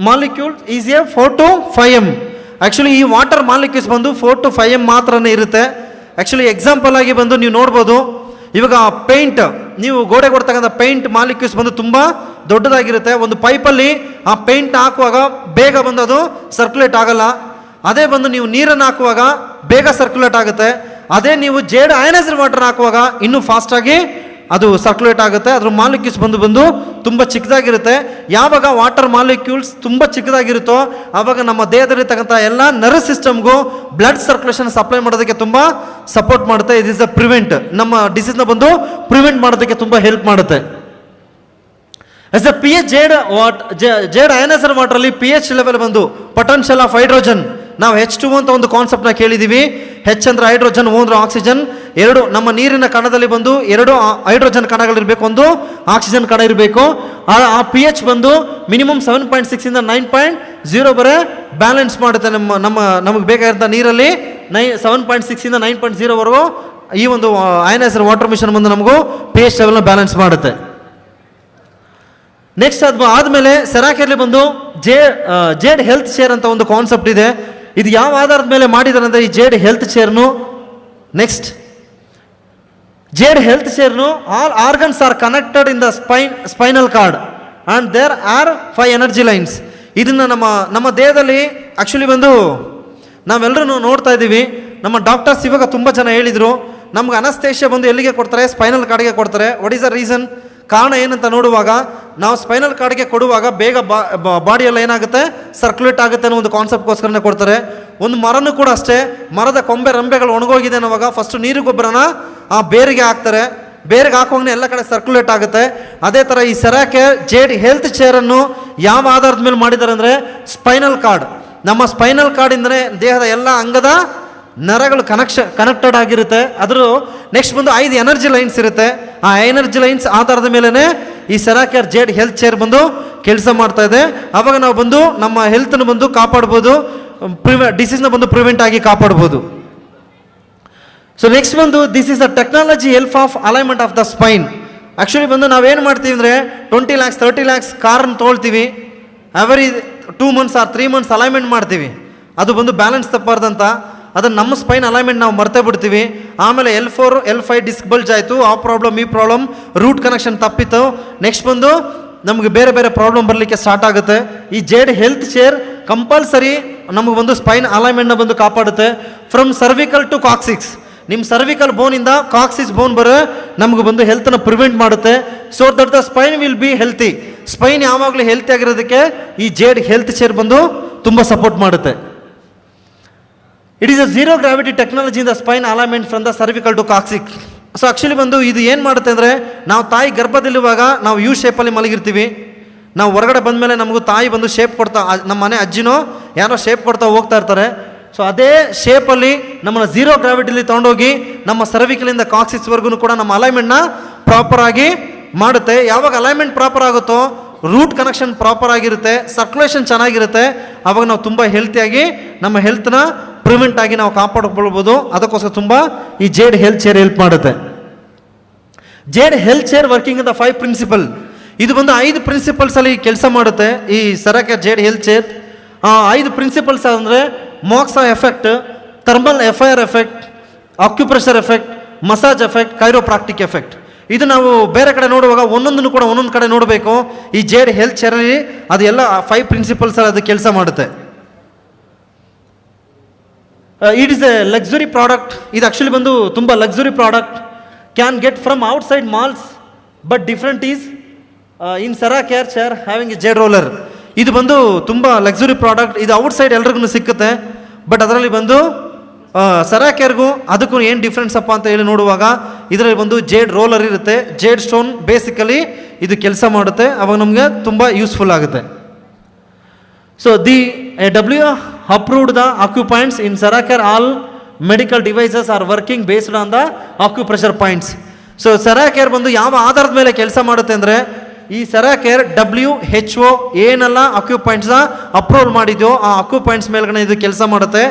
molecule is a four to five M actually ಈ ವಾಟರ್ ಮಾಲಿಕ್ಯೂಲ್ಸ್ ಬಂದು ಫೋರ್ ಟು ಫೈವ್ ಎಂ ಮಾತ್ರನೇ ಇರುತ್ತೆ. ಆ್ಯಕ್ಚುಲಿ ಎಕ್ಸಾಂಪಲ್ ಆಗಿ ಬಂದು ನೀವು ನೋಡ್ಬೋದು. ಇವಾಗ ಪೇಂಟ್ ನೀವು ಗೋಡೆ ಕೊಡ್ತಕ್ಕಂಥ ಪೇಂಟ್ ಮಾಲಿಕ್ಯೂಸ್ ಬಂದು ತುಂಬ ದೊಡ್ಡದಾಗಿರುತ್ತೆ. ಒಂದು ಪೈಪಲ್ಲಿ ಆ ಪೇಂಟ್ ಹಾಕುವಾಗ ಬೇಗ ಬಂದು ಅದು ಸರ್ಕ್ಯುಲೇಟ್ ಆಗಲ್ಲ. ಅದೇ ಬಂದು ನೀವು ನೀರನ್ನು ಹಾಕುವಾಗ ಬೇಗ ಸರ್ಕ್ಯುಲೇಟ್ ಆಗುತ್ತೆ. ಅದೇ ನೀವು ಜೇಡ್ ಅಯನೈಸರ್ ವಾಟರ್ ಹಾಕುವಾಗ ಇನ್ನೂ ಫಾಸ್ಟಾಗಿ ಅದು ಸರ್ಕ್ಯುಲೇಟ್ ಆಗುತ್ತೆ, ಅದ್ರ ಮಾಲಿಕ್ಯೂಲ್ಸ್ ಬಂದು ಬಂದು ತುಂಬ ಚಿಕ್ಕದಾಗಿರುತ್ತೆ. ಯಾವಾಗ ವಾಟರ್ ಮಾಲಿಕ್ಯೂಲ್ಸ್ ತುಂಬ ಚಿಕ್ಕದಾಗಿರುತ್ತೋ, ಆವಾಗ ನಮ್ಮ ದೇಹದಲ್ಲಿರ್ತಕ್ಕಂಥ ಎಲ್ಲ ನರ್ವ್ ಸಿಸ್ಟಮ್ಗೂ ಬ್ಲಡ್ ಸರ್ಕ್ಯುಲೇಷನ್ ಸಪ್ಲೈ ಮಾಡೋದಕ್ಕೆ ತುಂಬ ಸಪೋರ್ಟ್ ಮಾಡುತ್ತೆ. ಇಟ್ ಇಸ್ ಅ ಪ್ರಿವೆಂಟ್ ನಮ್ಮ ಡಿಸೀಸ್ನ ಬಂದು ಪ್ರಿವೆಂಟ್ ಮಾಡೋದಕ್ಕೆ ತುಂಬ ಹೆಲ್ಪ್ ಮಾಡುತ್ತೆ. S A P H jade what jade ionizer ವಾಟರಲ್ಲಿ P H level ಬಂದು ಪೊಟೆನ್ಷಿಯಲ್ ಆಫ್ ಹೈಡ್ರೋಜನ್ ನಾವು ಹೆಚ್ ಟು ಅಂತ ಒಂದು ಕಾನ್ಸೆಪ್ಟ್ನ ಕೇಳಿದ್ದೀವಿ ಹೆಚ್ ಅಂದ್ರೆ ಹೈಡ್ರೋಜನ್ ಓ ಅಂದ್ರೆ ಆಕ್ಸಿಜನ್ ಎರಡು, ನಮ್ಮ ನೀರಿನ ಕಣದಲ್ಲಿ ಬಂದು, ಎರಡು ಹೈಡ್ರೋಜನ್ ಕಣಗಳಿರಬೇಕು ಒಂದು, ಆಕ್ಸಿಜನ್ ಕಣ ಇರಬೇಕು. ಆ ಪಿ ಎಚ್ ಬಂದು ಮಿನಿಮಮ್ ಸೆವೆನ್ ಪಾಯಿಂಟ್ ಸಿಕ್ಸಿಂದ ನೈನ್ ಪಾಯಿಂಟ್ ಜೀರೋ ಬರೆ ಬ್ಯಾಲೆನ್ಸ್ ಮಾಡುತ್ತೆ ನಮ್ಮ ನಮ್ಮ, ನಮಗೆ ಬೇಕಾಗಿರೋ ನೀರಲ್ಲಿ ನೈ ಸೆವೆನ್ ಪಾಯಿಂಟ್ ಸಿಕ್ಸಿಂದ ನೈನ್ ಪಾಯಿಂಟ್ ಜೀರೋವರೆಗೂ ಈ ಒಂದು ಅಯನೈಸರ್ ವಾಟರ್ ಮಿಷನ್ ಬಂದು ನಮಗೂ ಪಿ ಎಚ್ ಲೆವೆಲ್ನ ಬ್ಯಾಲೆನ್ಸ್ ಮಾಡುತ್ತೆ. ನೆಕ್ಸ್ಟ್ ಅದು ಆದಮೇಲೆ ಸೆರಾಕೆರ್ಲಿ ಬಂದು ಜೇ ಜೇಡ್ ಹೆಲ್ತ್ ಶೇರ್ ಅಂತ ಒಂದು ಕಾನ್ಸೆಪ್ಟ್ ಇದೆ. ಇದು ಯಾವ ಆಧಾರದ ಮೇಲೆ ಮಾಡಿದ್ದಾರೆ ಅಂದರೆ ಈ ಜೇಡ್ ಹೆಲ್ತ್ ಶೇರ್ನು next jade health ಶೇರ್ನು all organs are connected in the spine spinal cord and there are five energy lines ಇದನ್ನು ನಮ್ಮ ನಮ್ಮ ದೇಹದಲ್ಲಿ ಆ್ಯಕ್ಚುಲಿ ಬಂದು ನಾವೆಲ್ಲರೂ ನೋಡ್ತಾ ಇದ್ದೀವಿ. ನಮ್ಮ ಡಾಕ್ಟರ್ಸ್ ಇವಾಗ ತುಂಬ ಜನ ಹೇಳಿದರು, ನಮ್ಗೆ ಅನಸ್ತೇಷ್ಯ ಬಂದು ಎಲ್ಲಿಗೆ ಕೊಡ್ತಾರೆ? ಸ್ಪೈನಲ್ ಕಾರ್ಡ್ಗೆ ಕೊಡ್ತಾರೆ. ವಾಟ್ ಈಸ್ ದ ರೀಸನ್ ಕಾರಣ ಏನಂತ ನೋಡುವಾಗ ನಾವು ಸ್ಪೈನಲ್ ಕಾರ್ಡ್ಗೆ ಕೊಡುವಾಗ ಬೇಗ ಬಾಡಿಯೆಲ್ಲ ಏನಾಗುತ್ತೆ? ಸರ್ಕ್ಯುಲೇಟ್ ಆಗುತ್ತೆ ಅನ್ನೋ ಒಂದು ಕಾನ್ಸೆಪ್ಟ್ಗೋಸ್ಕರನೇ ಕೊಡ್ತಾರೆ. ಒಂದು ಮರನೂ ಕೂಡ ಅಷ್ಟೇ, ಮರದ ಕೊಂಬೆ ರಂಬೆಗಳು ಒಣಗೋಗಿದೆ ಅನ್ನೋವಾಗ ಫಸ್ಟ್ ನೀರು ಗೊಬ್ಬರನ ಆ ಬೇರಿಗೆ ಹಾಕ್ತಾರೆ. ಬೇರಿಗೆ ಹಾಕುವಾಗನೇ ಎಲ್ಲ ಕಡೆ ಸರ್ಕ್ಯುಲೇಟ್ ಆಗುತ್ತೆ. ಅದೇ ಥರ ಈ ಸೆರಾಕೆ ಜೇಡ್ ಹೆಲ್ತ್ ಚೇರನ್ನು ಯಾವ ಆಧಾರದ ಮೇಲೆ ಮಾಡಿದ್ದಾರೆ ಅಂದರೆ ಸ್ಪೈನಲ್ ಕಾರ್ಡ್ ನಮ್ಮ ಸ್ಪೈನಲ್ ಕಾರ್ಡಿಂದನೇ ದೇಹದ ಎಲ್ಲ ಅಂಗದ ನರಗಳು ಕನೆಕ್ಷ ಕನೆಕ್ಟೆಡ್ ಆಗಿರುತ್ತೆ. ಅದರ ನೆಕ್ಸ್ಟ್ ಬಂದು ಐದು ಎನರ್ಜಿ ಲೈನ್ಸ್ ಇರುತ್ತೆ. ಆ ಎನರ್ಜಿ ಲೈನ್ಸ್ ಆಧಾರದ ಮೇಲೇ ಈ ಸೆರಾಕ್ಯಾರ್ ಜೇಡ್ ಹೆಲ್ತ್ ಚೇರ್ ಬಂದು ಕೆಲಸ ಮಾಡ್ತಾ ಇದೆ. ಆವಾಗ ನಾವು ಬಂದು ನಮ್ಮ ಹೆಲ್ತನ್ನು ಬಂದು ಕಾಪಾಡ್ಬೋದು. ಪ್ರಿವೆ ಡಿಸೀಸ್ನ ಬಂದು ಪ್ರಿವೆಂಟ್ ಆಗಿ ಕಾಪಾಡ್ಬೋದು. ಸೊ ನೆಕ್ಸ್ಟ್ ಬಂದು this is the technology help of alignment of the spine actually ಬಂದು ನಾವೇನು ಮಾಡ್ತೀವಿ ಅಂದರೆ ಟ್ವೆಂಟಿ ಲ್ಯಾಕ್ಸ್ ತರ್ಟಿ ಲ್ಯಾಕ್ಸ್ ಕಾರನ್ನು ತೊಗೊಳ್ತೀವಿ. Every two months or three months alignment ಮಾಡ್ತೀವಿ. ಅದು ಬಂದು ಬ್ಯಾಲೆನ್ಸ್ ತಪ್ಪಾರ್ದಂತ. ಅದನ್ನು ನಮ್ಮ ಸ್ಪೈನ್ ಅಲೈನ್ಮೆಂಟ್ ನಾವು ಮರ್ತೇ ಬಿಡ್ತೀವಿ. ಆಮೇಲೆ L four L five disc bulge ಆಯಿತು. ಆ ಪ್ರಾಬ್ಲಮ್ ಈ ಪ್ರಾಬ್ಲಮ್ ರೂಟ್ ಕನೆಕ್ಷನ್ ತಪ್ಪಿತ್ತು ನೆಕ್ಸ್ಟ್ ಬಂದು ನಮಗೆ ಬೇರೆ ಬೇರೆ ಪ್ರಾಬ್ಲಮ್ ಬರಲಿಕ್ಕೆ ಸ್ಟಾರ್ಟ್ ಆಗುತ್ತೆ. ಈ ಜೇಡ್ ಹೆಲ್ತ್ ಚೇರ್ ಕಂಪಲ್ಸರಿ ನಮಗೆ ಒಂದು ಸ್ಪೈನ್ ಅಲೈನ್ಮೆಂಟ್ನ ಬಂದು ಕಾಪಾಡುತ್ತೆ. ಫ್ರಮ್ ಸರ್ವಿಕಲ್ ಟು ಕಾಕ್ಸಿಕ್ಸ್ ನಿಮ್ಮ ಸರ್ವಿಕಲ್ ಬೋನಿಂದ ಕಾಕ್ಸಿಸ್ ಬೋನ್ ಬರೋ ನಮಗೆ ಬಂದು ಹೆಲ್ತನ್ನ ಪ್ರಿವೆಂಟ್ ಮಾಡುತ್ತೆ. So that the spine will be healthy spine ಯಾವಾಗಲೂ ಹೆಲ್ತಿ ಆಗಿರೋದಕ್ಕೆ ಈ ಜೇಡ್ ಹೆಲ್ತ್ ಚೇರ್ ಬಂದು ತುಂಬ ಸಪೋರ್ಟ್ ಮಾಡುತ್ತೆ. It is a zero gravity technology in the spine alignment from the cervical to coccyx so actually ಬಂದು ಇದು ಏನು ಮಾಡುತ್ತೆ ಅಂದರೆ, ನಾವು ತಾಯಿ ಗರ್ಭದಲ್ಲಿರುವಾಗ ನಾವು ಯು ಶೇಪಲ್ಲಿ ಮಲಗಿರ್ತೀವಿ. ನಾವು ಹೊರಗಡೆ ಬಂದ ಮೇಲೆ ನಮಗೂ ತಾಯಿ ಬಂದು ಶೇಪ್ ಕೊಡ್ತಾ ನಮ್ಮ ಮನೆ ಅಜ್ಜಿನೋ ಯಾರೋ ಶೇಪ್ ಕೊಡ್ತಾ ಹೋಗ್ತಾ ಇರ್ತಾರೆ. ಸೊ ಅದೇ ಶೇಪಲ್ಲಿ ನಮ್ಮನ್ನು ಝೀರೋ ಗ್ರಾವಿಟಿಲಿ ತೊಗೊಂಡೋಗಿ ನಮ್ಮ ಸರ್ವಿಕಲಿಂದ ಕಾಕ್ಸಿಸ್ವರೆಗೂ ಕೂಡ ನಮ್ಮ ಅಲೈನ್ಮೆಂಟ್ನ ಪ್ರಾಪರ್ ಆಗಿ ಮಾಡುತ್ತೆ. ಯಾವಾಗ ಅಲೈನ್ಮೆಂಟ್ ಪ್ರಾಪರ್ ಆಗುತ್ತೋ ರೂಟ್ ಕನೆಕ್ಷನ್ ಪ್ರಾಪರ್ ಆಗಿರುತ್ತೆ ಸರ್ಕ್ಯುಲೇಷನ್ ಚೆನ್ನಾಗಿರುತ್ತೆ. ಆವಾಗ ನಾವು ತುಂಬ ಹೆಲ್ತಿಯಾಗಿ ನಮ್ಮ ಹೆಲ್ತ್ನ ಪ್ರಿವೆಂಟ್ ಆಗಿ ನಾವು ಕಾಪಾಡ್ಕೊಳ್ಬೋದು. ಅದಕ್ಕೋಸ್ಕರ ತುಂಬ ಈ ಜೇಡ್ ಹೆಲ್ತ್ ಚೇರ್ ಹೆಲ್ಪ್ ಮಾಡುತ್ತೆ. Jade health chair working the five principle ಇದು ಬಂದು ಐದು ಪ್ರಿನ್ಸಿಪಲ್ಸ್ ಅಲ್ಲಿ ಕೆಲಸ ಮಾಡುತ್ತೆ ಈ ಸರಕ ಜೇಡ್ ಹೆಲ್ತ್ ಚೇರ್ ಐದು ಪ್ರಿನ್ಸಿಪಲ್ಸ್ ಅಂದರೆ moxa effect thermal FIR effect acupressure effect massage effect chiropractic effect ಇದು ನಾವು ಬೇರೆ ಕಡೆ ನೋಡುವಾಗ ಒಂದೊಂದನ್ನು ಕೂಡ ಒಂದೊಂದು ಕಡೆ ನೋಡಬೇಕು. ಈ ಜೇಡ್ ಹೆಲ್ತ್ ಚೇರಲ್ಲಿ ಅದೆಲ್ಲ ಫೈವ್ ಪ್ರಿನ್ಸಿಪಲ್ಸ್ ಅದು ಕೆಲಸ ಮಾಡುತ್ತೆ. It is a luxury product ಇದು ಆ್ಯಕ್ಚುಲಿ ಬಂದು ತುಂಬ luxury product can get from outside malls but different is in Seracare chair having a jade roller ಇದು ಬಂದು ತುಂಬ ಲಕ್ಸುರಿ ಪ್ರಾಡಕ್ಟ್ ಇದು ಔಟ್ಸೈಡ್ ಎಲ್ರಿಗೂ ಸಿಕ್ಕುತ್ತೆ. ಬಟ್ ಅದರಲ್ಲಿ ಬಂದು ಸರಾ ಕೇರ್ಗೂ ಅದಕ್ಕೂ ಏನು ಡಿಫ್ರೆನ್ಸ್ ಅಪ್ಪ ಅಂತ ಹೇಳಿ ನೋಡುವಾಗ, ಇದರಲ್ಲಿ ಬಂದು ಜೇಡ್ ರೋಲರ್ ಇರುತ್ತೆ. ಜೇಡ್ ಸ್ಟೋನ್ ಬೇಸಿಕಲಿ ಇದು ಕೆಲಸ ಮಾಡುತ್ತೆ. ಅವಾಗ ನಮಗೆ ತುಂಬ ಯೂಸ್ಫುಲ್ ಆಗುತ್ತೆ. So the W approved the occupants in Sarakar, all medical devices are working based on the acupressure points. So Seracare ಬಂದು ಯಾವ ಆಧಾರದ ಮೇಲೆ ಕೆಲಸ ಮಾಡುತ್ತೆ ಅಂದರೆ, ಈ ಸೆರಾಕೇರ್ ಡಬ್ಲ್ಯೂ ಹೆಚ್ ಒ ಏನೆಲ್ಲ ಅಕ್ಯುಪಾಯಿಂಟ್ಸ್ನ ಅಪ್ರೂವಲ್ ಮಾಡಿದ್ಯೋ ಆ ಅಕ್ಯುಪಾಯಿಂಟ್ಸ್ ಮೇಲ್ಗಡೆ ಇದು ಕೆಲಸ ಮಾಡುತ್ತೆ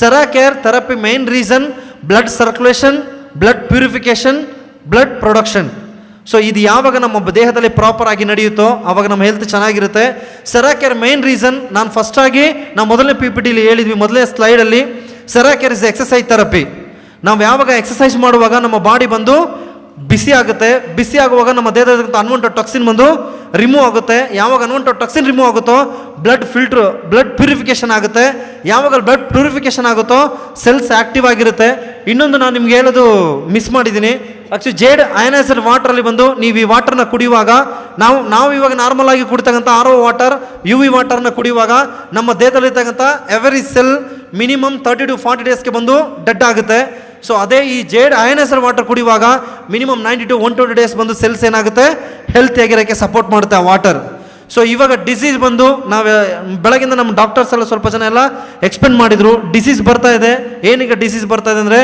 Seracare therapy main reason blood circulation blood purification blood production so ಇದು ಯಾವಾಗ ನಮ್ಮ ದೇಹದಲ್ಲಿ ಪ್ರಾಪರ್ ಆಗಿ ನಡೆಯುತ್ತೋ, ಅವಾಗ ನಮ್ಮ ಹೆಲ್ತ್ ಚೆನ್ನಾಗಿರುತ್ತೆ. ಸೆರಾಕೇರ್ ಮೈನ್ ರೀಸನ್ ನಾನು ಫಸ್ಟ್ ಆಗಿ ನಾವು ಮೊದಲನೇ ಪಿ ಪಿ ಟಿಲಿ ಹೇಳಿದ್ವಿ ಮೊದಲನೇ ಸ್ಲೈಡಲ್ಲಿ Sera Care is exercise therapy ನಾವು ಯಾವಾಗ ಎಕ್ಸಸೈಸ್ ಮಾಡುವಾಗ ನಮ್ಮ ಬಾಡಿ ಬಂದು ಬಿಸಿ ಆಗುತ್ತೆ. ಬಿಸಿ ಆಗುವಾಗ ನಮ್ಮ ದೇಹದ ಅನ್ವಂಟ ಟಾಕ್ಸಿನ್ ಬಂದು ರಿಮೂವ್ ಆಗುತ್ತೆ. ಯಾವಾಗ ಅನ್ವಂಟ ಟಾಕ್ಸಿನ್ ರಿಮೂವ್ ಆಗುತ್ತೋ ಬ್ಲಡ್ ಫಿಲ್ಟ್ರ್ ಬ್ಲಡ್ ಪ್ಯೂರಿಫಿಕೇಷನ್ ಆಗುತ್ತೆ. ಯಾವಾಗ ಬ್ಲಡ್ ಪ್ಯೂರಿಫಿಕೇಷನ್ ಆಗುತ್ತೋ ಸೆಲ್ಸ್ ಆ್ಯಕ್ಟಿವ್ ಆಗಿರುತ್ತೆ. ಇನ್ನೊಂದು ನಾನು ನಿಮ್ಗೆ ಹೇಳೋದು ಮಿಸ್ ಮಾಡಿದ್ದೀನಿ. ಆಕ್ಚುಲಿ ಜೇಡ್ ಅಯನೈಸರ್ ವಾಟರಲ್ಲಿ ಬಂದು ನೀವು ಈ ವಾಟರ್ನ ಕುಡಿಯುವಾಗ, ನಾವು ನಾವು ಇವಾಗ ನಾರ್ಮಲ್ ಆಗಿ ಕುಡಿತಕ್ಕಂಥ R O water U V ವಾಟರ್ನ ಕುಡಿಯುವಾಗ ನಮ್ಮ ದೇಹದಲ್ಲಿರ್ತಕ್ಕಂಥ every cell minimum thirty to forty ಡೇಸ್ಗೆ ಬಂದು ಡೆಡ್ ಆಗುತ್ತೆ. ಸೊ ಅದೇ ಈ jade ಅಯನೈಸರ್ water ಕುಡಿಯುವಾಗ minimum ninety to one twenty days ಬಂದು ಸೆಲ್ಸ್ ಏನಾಗುತ್ತೆ? ಹೆಲ್ತ್ ಆಗಿರೋಕ್ಕೆ ಸಪೋರ್ಟ್ ಮಾಡುತ್ತೆ ಆ ವಾಟರ್ ಸೊ ಇವಾಗ ಡಿಸೀಸ್ ಬಂದು ನಾವು, ಬೆಳಗಿಂದ ನಮ್ಮ ಡಾಕ್ಟರ್ಸ್ ಎಲ್ಲ ಸ್ವಲ್ಪ ಜನ ಎಲ್ಲ ಎಕ್ಸ್ಪ್ಲೇನ್ ಮಾಡಿದರು ಡಿಸೀಸ್ ಬರ್ತಾ ಇದೆ. ಏನೀಗ ಡಿಸೀಸ್ ಬರ್ತಾ ಇದೆ ಅಂದರೆ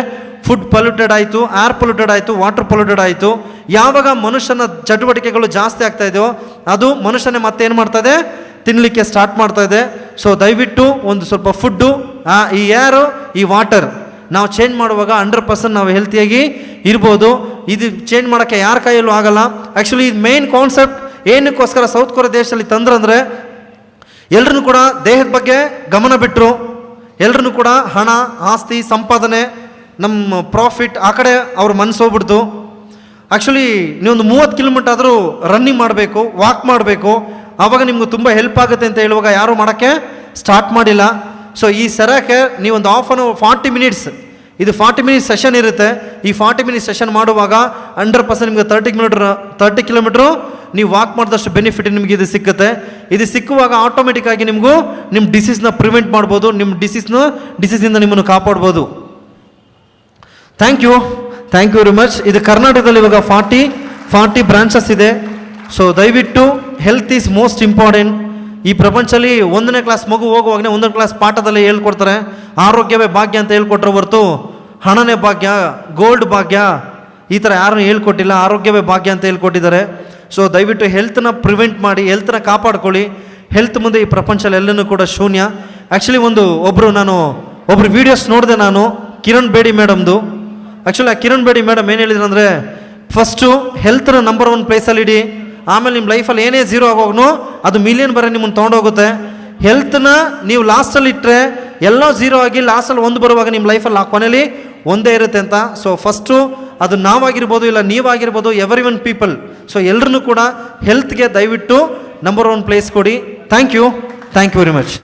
ಫುಡ್ ಪೊಲ್ಯೂಟೆಡ್ ಆಯಿತು ಏರ್ ಪೊಲ್ಯೂಟೆಡ್ ಆಯಿತು ವಾಟರ್ ಪೊಲ್ಯೂಟೆಡ್ ಆಯಿತು. ಯಾವಾಗ ಮನುಷ್ಯನ ಚಟುವಟಿಕೆಗಳು ಜಾಸ್ತಿ ಆಗ್ತಾ ಇದೆಯೋ, ಅದು ಮನುಷ್ಯನೇ ಮಾಡ್ತಾ ಇದೆ? ತಿನ್ನಲಿಕ್ಕೆ ಸ್ಟಾರ್ಟ್ ಮಾಡ್ತಾ ಇದೆ. ಸೊ ದಯವಿಟ್ಟು ಒಂದು ಸ್ವಲ್ಪ ಫುಡ್ಡು ಈ ಏರು ಈ ವಾಟರ್ ನಾವು ಚೇಂಜ್ ಮಾಡುವಾಗ ಹಂಡ್ರೆಡ್ ಪರ್ಸೆಂಟ್ ನಾವು ಹೆಲ್ತಿಯಾಗಿ ಇರ್ಬೋದು. ಇದು ಚೇಂಜ್ ಮಾಡೋಕ್ಕೆ ಯಾರ ಕೈಯಲ್ಲೂ ಆಗಲ್ಲ. ಆ್ಯಕ್ಚುಲಿ ಇದು ಮೇನ್ ಕಾನ್ಸೆಪ್ಟ್ ಏನಕ್ಕೋಸ್ಕರ ಸೌತ್ ಕೊರಿಯಾ ದೇಶದಲ್ಲಿ ತಂದ್ರಂದ್ರೆ ಎಲ್ಲರೂ ಕೂಡ ದೇಹದ ಬಗ್ಗೆ ಗಮನ ಬಿಟ್ಟರು ಎಲ್ಲರೂ ಕೂಡ ಹಣ, ಆಸ್ತಿ, ಸಂಪಾದನೆ ನಮ್ಮ ಪ್ರಾಫಿಟ್ ಆ ಕಡೆ ಅವ್ರ ಮನಸ್ಸು ಹೋಗ್ಬಿಡ್ತು. ಆ್ಯಕ್ಚುಲಿ ನೀವೊಂದು ಮೂವತ್ತು ಕಿಲೋಮೀಟರ್ ಆದರೂ ರನ್ನಿಂಗ್ ಮಾಡಬೇಕು ವಾಕ್ ಮಾಡಬೇಕು, ಆವಾಗ ನಿಮ್ಗೆ ತುಂಬ ಹೆಲ್ಪ್ ಆಗುತ್ತೆ ಅಂತ ಹೇಳುವಾಗ ಯಾರೂ ಮಾಡೋಕ್ಕೆ ಸ್ಟಾರ್ಟ್ ಮಾಡಿಲ್ಲ. ಸೊ ಈ ಸರಕ್ಕೆ ನೀವೊಂದು ಆಫ್ ಅನ್ ಫಾರ್ಟಿ ಮಿನಿಟ್ಸ್ ಇದು ಫಾರ್ಟಿ ಮಿನಿಟ್ಸ್ ಸೆಷನ್ ಇರುತ್ತೆ. ಈ ಫಾರ್ಟಿ ಮಿನಿಟ್ಸ್ ಸೆಷನ್ ಮಾಡುವಾಗ ಹಂಡ್ರೆಡ್ ಪರ್ಸೆಂಟ್ ನಿಮಗೆ ತರ್ಟಿ ಕಿಲೋಮೀಟ್ರ್ ತರ್ಟಿ ಕಿಲೋಮೀಟ್ರು ನೀವು ವಾಕ್ ಮಾಡಿದಷ್ಟು ಬೆನಿಫಿಟ್ ನಿಮಗೆ ಇದು ಸಿಕ್ಕುತ್ತೆ. ಇದು ಸಿಕ್ಕುವಾಗ ಆಟೋಮೆಟಿಕ್ ಆಗಿ ನಿಮಗೂ ನಿಮ್ಮ ಡಿಸೀಸ್ನ ಪ್ರಿವೆಂಟ್ ಮಾಡ್ಬೋದು ನಿಮ್ಮ ಡಿಸೀಸ್ನ ಡಿಸೀಸಿಂದ ನಿಮ್ಮನ್ನು ಕಾಪಾಡ್ಬೋದು. Thank you thank you very much ಇದು ಕರ್ನಾಟಕದಲ್ಲಿ ಇವಾಗ ಫಾರ್ಟಿ ಫಾರ್ಟಿ ಬ್ರಾಂಚಸ್ ಇದೆ. ಸೊ ದಯವಿಟ್ಟು ಹೆಲ್ತ್ ಈಸ್ ಮೋಸ್ಟ್ ಇಂಪಾರ್ಟೆಂಟ್ ಈ ಪ್ರಪಂಚದಲ್ಲಿ ಒಂದನೇ ಕ್ಲಾಸ್ ಮಗು ಹೋಗುವಾಗನೇ ಒಂದನೇ ಕ್ಲಾಸ್ ಪಾಠದಲ್ಲಿ ಹೇಳ್ಕೊಡ್ತಾರೆ. ಆರೋಗ್ಯವೇ ಭಾಗ್ಯ ಅಂತ ಹೇಳ್ಕೊಟ್ರೆ ಹೊರತು ಹಣನೇ ಭಾಗ್ಯ ಗೋಲ್ಡ್ ಭಾಗ್ಯ, ಈ ಥರ ಯಾರನ್ನು ಹೇಳ್ಕೊಟ್ಟಿಲ್ಲ, ಆರೋಗ್ಯವೇ ಭಾಗ್ಯ ಅಂತ ಹೇಳ್ಕೊಟ್ಟಿದ್ದಾರೆ. ಸೊ ದಯವಿಟ್ಟು ಹೆಲ್ತ್ನ ಪ್ರಿವೆಂಟ್ ಮಾಡಿ ಹೆಲ್ತ್ನ ಕಾಪಾಡ್ಕೊಳ್ಳಿ. ಹೆಲ್ತ್ ಮುಂದೆ ಈ ಪ್ರಪಂಚದಲ್ಲಿ ಎಲ್ಲನೂ ಕೂಡ ಶೂನ್ಯ. ಆ್ಯಕ್ಚುಲಿ ಒಂದು ಒಬ್ಬರು ನಾನು, ಒಬ್ರು ವೀಡಿಯೋಸ್ ನೋಡಿದೆ ನಾನು, ಕಿರಣ್ ಬೇಡಿ ಮೇಡಮ್ದು. ಆ್ಯಕ್ಚುಲಿ ಆ ಕಿರಣ್ ಬೇಡಿ ಮೇಡಮ್ ಏನು ಹೇಳಿದ್ರು ಅಂದರೆ ಫಸ್ಟು ಹೆಲ್ತ್ನ ನಂಬರ್ ಒನ್ ಪ್ಲೇಸಲ್ಲಿ ಇಡಿ. ಆಮೇಲೆ ನಿಮ್ಮ ಲೈಫಲ್ಲಿ ಏನೇ ಝೀರೋ ಆಗೋಗ್ನು ಅದು ಮಿಲಿಯನ್ ಬರೋ ನಿಮ್ಮನ್ನು ತೊಗೊಂಡೋಗುತ್ತೆ. ಹೆಲ್ತ್ನ ನೀವು ಲಾಸ್ಟಲ್ಲಿ ಇಟ್ಟರೆ ಎಲ್ಲೋ ಝೀರೋ ಆಗಿ ಲಾಸ್ಟಲ್ಲಿ ಒಂದು ಬರುವಾಗ ನಿಮ್ಮ ಲೈಫಲ್ಲಿ ಆ ಕೊನೆಯಲ್ಲಿ ಒಂದೇ ಇರುತ್ತೆ ಅಂತ. ಸೊ ಫಸ್ಟು ಅದು ನಾವಾಗಿರ್ಬೋದು ಇಲ್ಲ ನೀವಾಗಿರ್ಬೋದು ಎವ್ರಿ ಒನ್ ಪೀಪಲ್ ಸೊ ಎಲ್ಲರನ್ನೂ ಕೂಡ ಹೆಲ್ತ್ಗೆ ದಯವಿಟ್ಟು ನಂಬರ್ ಒನ್ ಪ್ಲೇಸ್ ಕೊಡಿ. Thank you thank you very much